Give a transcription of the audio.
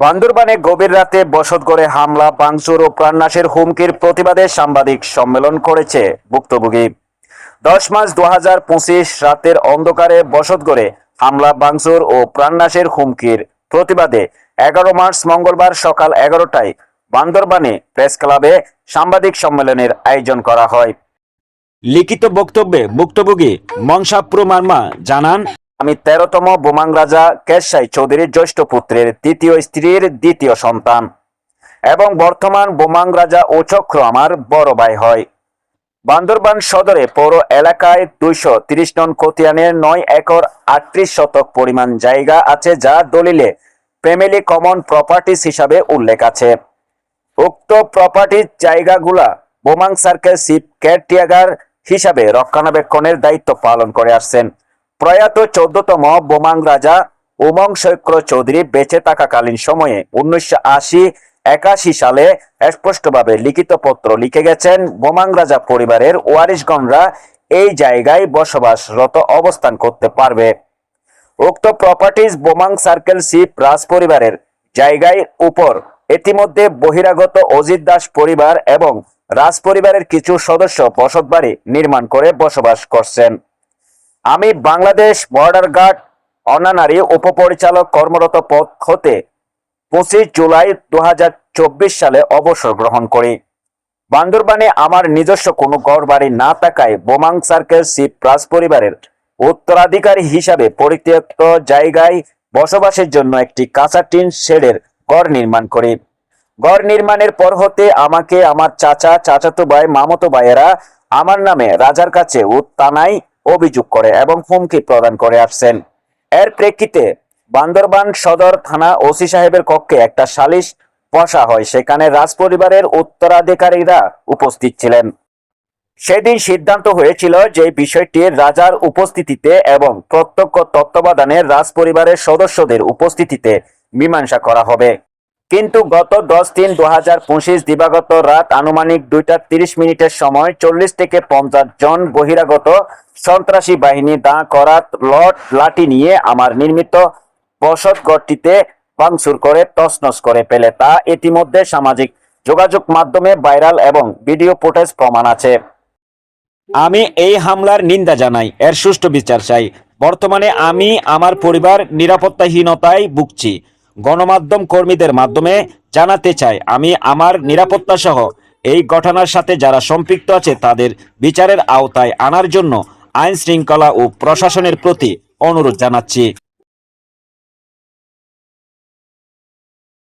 বান্দরবানে গভীর রাতে বসত করে হামলা, ভাঙচুর ও প্রাণনাশের হুমকির প্রতিবাদে সাংবাদিক সম্মেলন করেছে ভুক্তভোগী। দশ মার্চ দু হাজার পঁচিশ রাতের অন্ধকারে বসত করে হামলা, ভাঙচুর ও প্রাণনাশের হুমকির প্রতিবাদে এগারো মার্চ মঙ্গলবার সকাল এগারোটায় বান্দরবানে প্রেস ক্লাবে সাংবাদিক সম্মেলনের আয়োজন করা হয়। লিখিত বক্তব্যে ভুক্তভোগী মংসাপ্রু মার্মা জানান আমি তেরোতম বোমাং রাজা কেশাই চৌধুরীর জ্যৈষ্ঠ পুত্রের তৃতীয় স্ত্রীর দ্বিতীয় সন্তান। এবং বর্তমান বোমাং রাজা ও চক্র আমার বড় ভাই হয়। বান্দরবান সদরে পৌর এলাকায় দুইশো তিরিশ নন খতিয়ানের নয় একর আটত্রিশ শতক পরিমাণ জায়গা আছে যা দলিলে ফ্যামিলি কমন প্রপার্টিস হিসাবে উল্লেখ আছে। উক্ত প্রপার্টির জায়গাগুলা বোমাং সার্কেল শিপ কেয়ারটেকার হিসাবে রক্ষণাবেক্ষণের দায়িত্ব পালন করে আসছেন। প্রয়াত চোদ্দতম বোমাং রাজা উমং শৈক্র চৌধুরী বেঁচে থাকাকালীন সময়ে উনিশশো আশি একাশি সালে স্পষ্টভাবে লিখিত পত্র লিখে গেছেন, বোমাং রাজা পরিবারের ওয়ারিশগণরা এই জায়গায় বসবাসরত অবস্থান করতে পারবে। উক্ত প্রপার্টিজ বোমাং সার্কেল শিপ রাজ পরিবারের জায়গায় উপর। ইতিমধ্যে বহিরাগত অজিত দাস পরিবার এবং রাজ পরিবারের কিছু সদস্য বসতবাড়ি নির্মাণ করে বসবাস করছেন। আমি বাংলাদেশ বর্ডার গার্ড, অনানারী উপপরিচালক কর্মরত পদ হতে পঁচিশ জুলাই দু হাজার চব্বিশ সালে অবসর গ্রহণ করি। বান্দরবানে আমার নিজস্ব কোনো ঘর বাড়ি না থাকায় বোমাং সার্কেল শিপ রাজ পরিবারের উত্তরাধিকারী হিসাবে পরিত্যক্ত জায়গায় বসবাসের জন্য একটি কাঁচা টিন শেডের ঘর নির্মাণ করি। ঘর নির্মাণের পর হতে আমাকে আমার চাচা, চাচাতো ভাই, মামতো ভাইয়েরা আমার নামে রাজার কাছে উত্তানাই অভিযোগ করে এবং হুমকি প্রদান করে আসছেন। এর প্রেক্ষিতে বান্দরবান সদর থানা ওসি সাহেবের কক্ষে একটা সালিশ বসা হয়, সেখানে রাজপরিবারের উত্তরাধিকারীরা উপস্থিত ছিলেন। সেদিন সিদ্ধান্ত হয়েছিল যে বিষয়টি রাজার উপস্থিতিতে এবং প্রত্যক্ষ তত্ত্বাবধানে রাজপরিবারের সদস্যদের উপস্থিতিতে মীমাংসা করা হবে। কিন্তু গত দশ তিন দু হাজার পঁচিশ দিবাগত রাত আনুমানিক দুইটা তিরিশ মিনিটের সময় চল্লিশ থেকে পঞ্চাশ জন বহিরাগত সন্ত্রাসী বাহিনী দাঁ করা লট লাঠি নিয়ে আমার নির্মিত বসতঘরটিতে ভাঙচুর করে তছনছ করে ফেলে। তা ইতিমধ্যে সামাজিক যোগাযোগ মাধ্যমে ভাইরাল এবং ভিডিও ফুটেজ প্রমাণ আছে। আমি এই হামলার নিন্দা জানাই, এর সুষ্ঠু বিচার চাই। বর্তমানে আমি আমার পরিবার নিরাপত্তাহীনতায় ভুগছি। গণমাধ্যম কর্মীদের মাধ্যমে জানাতে চাই আমি আমার নিরাপত্তা সহ এই ঘটনার সাথে যারা সম্পৃক্ত আছে তাদের বিচারের আওতায় আনার জন্য আইন শৃঙ্খলা ও প্রশাসনের প্রতি অনুরোধ জানাচ্ছি।